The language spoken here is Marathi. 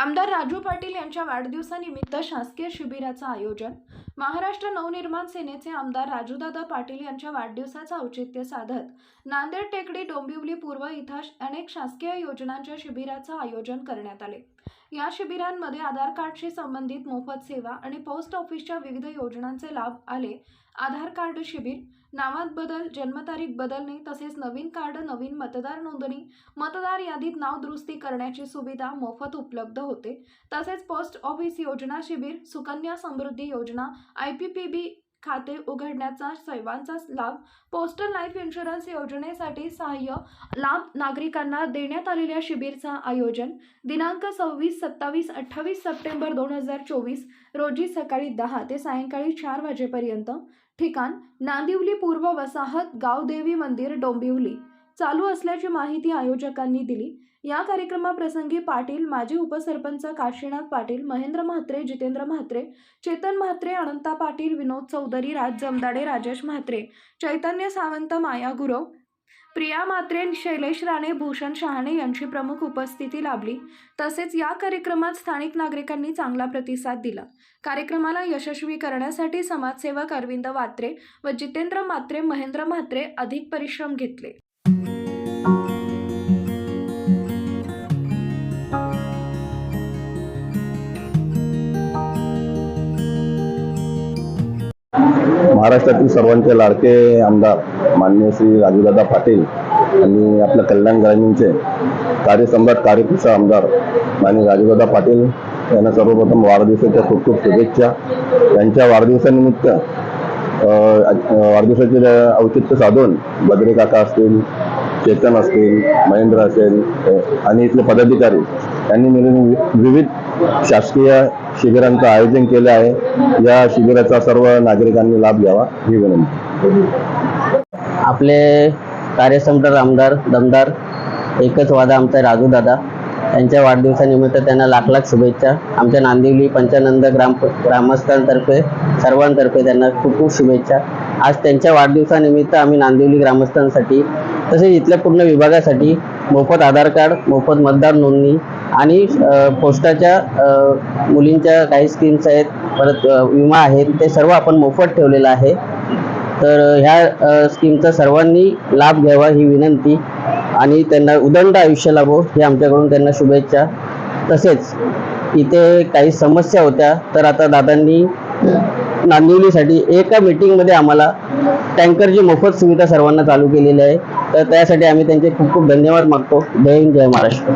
आमदार राजू पाटील यांच्या वाढदिवसानिमित्त शासकीय शिबिराचं आयोजन. महाराष्ट्र नवनिर्माण सेनेचे आमदार राजूदादा पाटील यांच्या वाढदिवसाचं औचित्य साधत नांदेड टेकडी डोंबिवली पूर्व इथं अनेक शासकीय योजनांच्या शिबिराचं आयोजन करण्यात आले. या शिबिरांमध्ये आधार कार्डशी संबंधित मोफत सेवा आणि पोस्ट ऑफिसच्या विविध योजनांचे लाभ आले. आधार कार्ड शिबिर नावात बदल जन्मतारीख बदलणे तसेच नवीन कार्ड नवीन मतदार नोंदणी मतदार यादीत नाव दुरुस्ती करण्याची सुविधा मोफत उपलब्ध होते. तसेच पोस्ट ऑफिस योजना शिबिर सुकन्या समृद्धी योजना आय पी पी बी खाते उघडण्याचा सेवांचा लाभ. पोस्टल लाईफ इन्शुरन्स योजनेसाठी सहाय्य लाभ नागरिकांना देण्यात आलेल्या शिबिरचा आयोजन. दिनांक सव्वीस सत्तावीस अठ्ठावीस सप्टेंबर दोन हजार चोवीस रोजी सकाळी दहा ते सायंकाळी चार वाजेपर्यंत. ठिकाण नांदिवली पूर्व वसाहत गावदेवी मंदिर डोंबिवली. चालू असल्याची माहिती आयोजकांनी दिली. या कार्यक्रमाप्रसंगी पाटील माजी उपसरपंच काशीनाथ पाटील महेंद्र म्हात्रे जितेंद्र म्हात्रे चेतन म्हात्रे अनंता पाटील विनोद चौधरी राज जमदाडे राजेश म्हात्रे चैतन्य सावंत माया गुरव प्रिया मात्रे शैलेश राणे भूषण शहाणे यांची प्रमुख उपस्थिती लाभली. तसेच या कार्यक्रमात स्थानिक नागरिकांनी चांगला प्रतिसाद दिला. कार्यक्रमाला यशस्वी करण्यासाठी समाजसेवक अरविंद वात्रे व जितेंद्र म्हात्रे महेंद्र म्हात्रे अधिक परिश्रम घेतले. महाराष्ट्रातील सर्वांचे लाडके आमदार माननीय श्री राजूदादा पाटील आणि आपल्या कल्याण ग्रामीणचे कार्यसम्राट कार्यकर्ता आमदार माननीय राजूदादा पाटील यांना सर्वप्रथम वाढदिवसाच्या खूप खूप शुभेच्छा. त्यांच्या वाढदिवसानिमित्त वाढदिवसाचे औचित्य साधून बद्रे काका असतील चेतन असतील महेंद्र असेल आणि इथले पदाधिकारी यांनी मिळून वि- विविध शासकीय शिबिरांचं आयोजन केलं आहे. या शिबिराचा सर्व नागरिकांनी लाभ घ्यावा ही विनंती. आपले कार्यसम्राट आमदार दमदार एकच वादा आमचा राजू दादा त्यांच्या वाढदिवसानिमित्त त्यांना लाख लाख शुभेच्छा. आमच्या नांदिवली पंचानंद ग्राम ग्रामस्थांतर्फे सर्वांतर्फे त्यांना खूप खूप शुभेच्छा. आज त्यांच्या वाढदिवसानिमित्त आम्ही नांदिवली ग्रामस्थांसाठी तसेच इथल्या पूर्ण विभागासाठी मोफत आधार कार्ड मोफत मतदार नोंदणी आणि पोस्टाच्या मुलींच्या काही स्कीम्स आहेत परत विमा आहेत ते सर्व आपण मोफत ठेवलेलं आहे. तर ह्या स्कीमचा सर्वांनी लाभ घ्यावा ही विनंती आणि त्यांना उदंड आयुष्य लाभो हे आमच्याकडून त्यांना शुभेच्छा. तसेच इथे काही समस्या होत्या तर आता दादांनी नांदिवलीसाठी एका मीटिंगमध्ये आम्हाला टँकरची मोफत सुविधा सर्वांना चालू केलेली आहे. तर त्यासाठी आम्ही त्यांचे खूप खूप धन्यवाद मागतो. जय हिंद जय महाराष्ट्र.